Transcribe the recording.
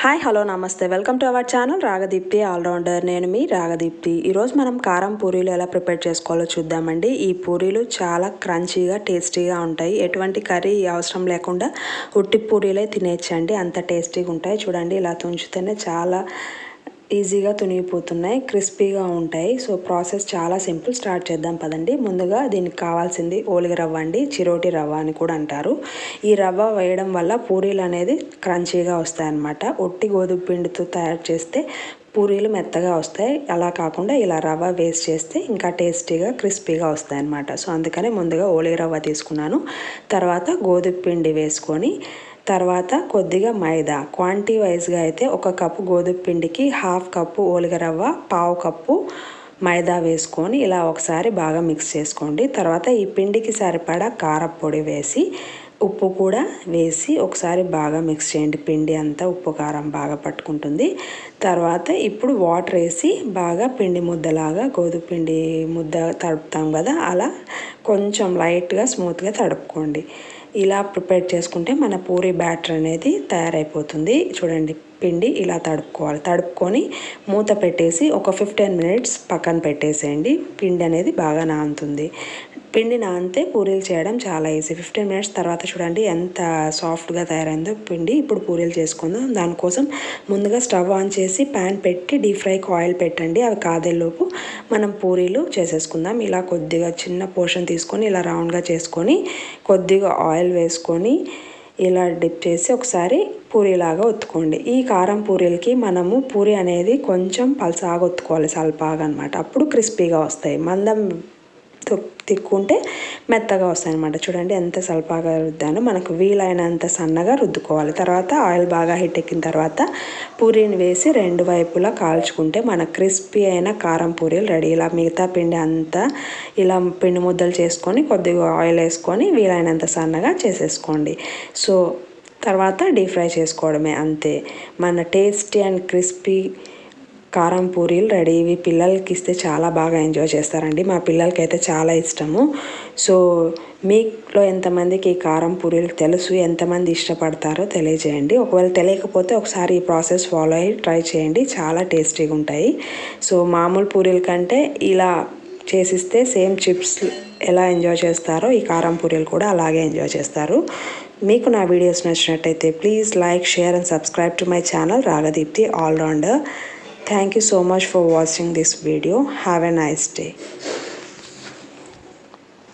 Hi hello నమస్తే welcome to our channel Ragadeepthi allrounder నేను మీ రాగదీప్తి ఈరోజు మనం కారం పూరీలు ఎలా ప్రిపేర్ చేసుకోవాలో చూద్దామండి. ఈ పూరీలు చాలా క్రంచీగా టేస్టీగా ఉంటాయి. ఎటువంటి కర్రీ అవసరం లేకుండా ఉట్టి పూరీలే తినేయచ్చండి అంత టేస్టీగా ఉంటాయి చూడండి ఇలా తుంచితేనే చాలా ఈజీగా తునిగిపోతున్నాయి క్రిస్పీగా ఉంటాయి. సో ప్రాసెస్ చాలా సింపుల్. స్టార్ట్ చేద్దాం పదండి. ముందుగా దీనికి కావాల్సింది ఓలిగ రవ్వ అండి. చిరోటి రవ్వ అని కూడా అంటారు. ఈ రవ్వ వేయడం వల్ల పూరీలు అనేది క్రంచీగా వస్తాయన్నమాట. ఒట్టి గోధుమ పిండితో తయారు చేస్తే పూరీలు మెత్తగా వస్తాయి. అలా కాకుండా ఇలా రవ్వ వేస్ట్ చేస్తే ఇంకా టేస్టీగా క్రిస్పీగా వస్తాయి అన్నమాట సో అందుకనే ముందుగా ఓలిగ రవ్వ తీసుకున్నాను. తర్వాత గోధుమ పిండి వేసుకొని తర్వాత కొద్దిగా మైదా. క్వాంటిటీ వైజ్గా అయితే ఒక కప్పు గోధుమ పిండికి హాఫ్ కప్పు ఓలిగ రవ్వ పావు కప్పు మైదా వేసుకొని ఇలా ఒకసారి బాగా మిక్స్ చేసుకోండి. తర్వాత ఈ పిండికి సరిపడా కారపొడి వేసి ఉప్పు కూడా వేసి ఒకసారి బాగా మిక్స్ చేయండి. పిండి అంతా ఉప్పు కారం బాగా పట్టుకుంటుంది. తర్వాత ఇప్పుడు వాటర్ వేసి బాగా పిండి ముద్దలాగా గోధుమ పిండి ముద్ద తడుపుతాం కదా అలా కొంచెం లైట్గా స్మూత్గా తడుపుకోండి. ఇలా ప్రిపేర్ చేసుకుంటే మన పూరి బ్యాటర్ అనేది తయారైపోతుంది. చూడండి పిండి ఇలా తడుపుకోవాలి. తడుపుకొని మూత పెట్టేసి ఒక ఫిఫ్టీన్ మినిట్స్ పక్కన పెట్టేసేయండి. పిండి అనేది బాగా నానుతుంది. పిండి నానితే పూరీలు చేయడం చాలా ఈజీ. ఫిఫ్టీన్ మినిట్స్ తర్వాత చూడండి ఎంత సాఫ్ట్గా తయారైందో పిండి ఇప్పుడు పూరీలు చేసుకుందాం. దానికోసం ముందుగా స్టవ్ ఆన్ చేసి ప్యాన్ పెట్టి డీప్ ఫ్రైకి ఆయిల్ పెట్టండి. అవి కాదేలోపు మనం పూరీలు చేసేసుకుందాం. ఇలా కొద్దిగా చిన్న పోర్షన్ తీసుకొని ఇలా రౌండ్గా చేసుకొని కొద్దిగా ఆయిల్ వేసుకొని ఇలా డిప్ చేసి ఒకసారి పూరీలాగా ఒత్తుకోండి. ఈ కారం పూరీలకి మనము పూరి అనేది కొంచెం పలసాగా ఒత్తుకోవాలి సల్పాగా అనమాట అప్పుడు క్రిస్పీగా వస్తాయి. మందం తిక్కుంటే మెత్తగా వస్తాయి అనమాట చూడండి ఎంత సల్పాగా రుద్దానో. మనకు వీలైనంత సన్నగా రుద్దుకోవాలి. తర్వాత ఆయిల్ బాగా హీట్ ఎక్కిన తర్వాత పూరీని వేసి రెండు వైపులా కాల్చుకుంటే మన క్రిస్పీ అయిన కారం పూరీలు రెడీ. ఇలా మిగతా పిండి అంతా ఇలా పిండి ముద్దలు చేసుకొని కొద్దిగా ఆయిల్ వేసుకొని వీలైనంత సన్నగా చేసేసుకోండి. సో తర్వాత డీప్ ఫ్రై చేసుకోవడమే అంతే. మన టేస్టీ అండ్ క్రిస్పీ కారం పూరీలు రెడీ. ఇవి పిల్లలకి ఇస్తే చాలా బాగా ఎంజాయ్ చేస్తారండి. మా పిల్లలకి అయితే చాలా ఇష్టము. సో మీలో ఎంతమందికి ఈ కారం పూరీలు తెలుసు ఎంతమంది ఇష్టపడతారో తెలియజేయండి. ఒకవేళ తెలియకపోతే ఒకసారి ఈ ప్రాసెస్ ఫాలో అయ్యి ట్రై చేయండి. చాలా టేస్టీగా ఉంటాయి. సో మామూలు పూరీల కంటే ఇలా చేసిస్తే సేమ్ చిప్స్ ఎలా ఎంజాయ్ చేస్తారో ఈ కారం పూరీలు కూడా అలాగే ఎంజాయ్ చేస్తారు. మీకు నా వీడియోస్ నచ్చినట్టయితే please like share and subscribe to my channel. Ragadeepthi allrounder. Thank you so much for watching this video. Have a nice day.